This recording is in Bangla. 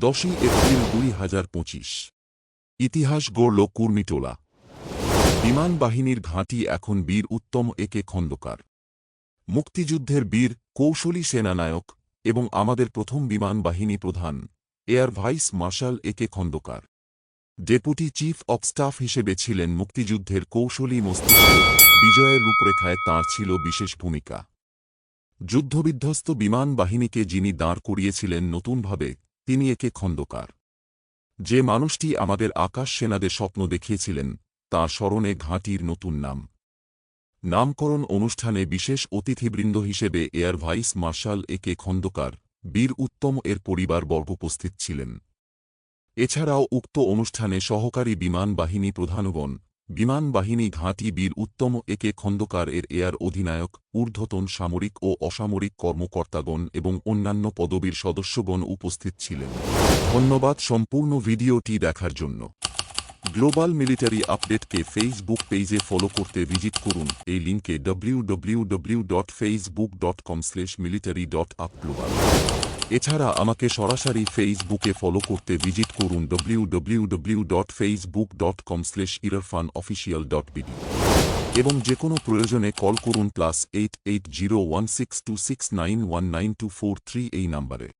দশই এপ্রিল দুই হাজার পঁচিশ। ইতিহাস গড়ল কুর্মিটোলা। বিমান বাহিনীর ঘাঁটি এখন বীর উত্তম একে খন্দকার। মুক্তিযুদ্ধের বীর, কৌশলী সেনানায়ক এবং আমাদের প্রথম বিমান বাহিনী প্রধান, air vice marshal A K Khandakar. Deputy chief of staff হিসেবে ছিলেন মুক্তিযুদ্ধের কৌশলী মস্তিষ্ক বিজয়ের রূপরেখায় তাঁর ছিল বিশেষ ভূমিকা। যুদ্ধবিধ্বস্ত বিমান বাহিনীকে যিনি দাঁড় করিয়েছিলেন নতুনভাবে তিনি একে খন্দকার। যে মানুষটি আমাদের আকাশ সেনাদের স্বপ্ন দেখিয়েছিলেন, তাঁর স্মরণে ঘাঁটির নতুন নাম। নামকরণ অনুষ্ঠানে বিশেষ অতিথিবৃন্দ হিসেবে air vice marshal A K Khandakar, Bir Uttam এর পরিবারবর্গ উপস্থিত ছিলেন। এছাড়াও উক্ত অনুষ্ঠানে সহকারী বিমান বাহিনী প্রধানগণ বিমান বাহিনী ঘাঁটি বীর উত্তম একে খন্দকার এর এয়ার অধিনায়ক, ঊর্ধ্বতন সামরিক ও অসামরিক কর্মকর্তাগণ এবং অন্যান্য পদবীর সদস্যগণ উপস্থিত ছিলেন। ধন্যবাদ সম্পূর্ণ ভিডিওটি দেখার জন্য। গ্লোবাল মিলিটারি আপডেটকে ফেসবুক পেজে ফলো করতে ভিজিট করুন। এই লিঙ্কে www.facebook.com/military.upglobal এছাড়া আমাকে সরাসরি ফেসবুকে ফলো করতে ভিজিট করুন www.facebook.com/irfanofficial.bd এবং যে কোনো প্রয়োজনে কল করুন plus eight eight zero one six two six nine one nine two four three এই নাম্বারে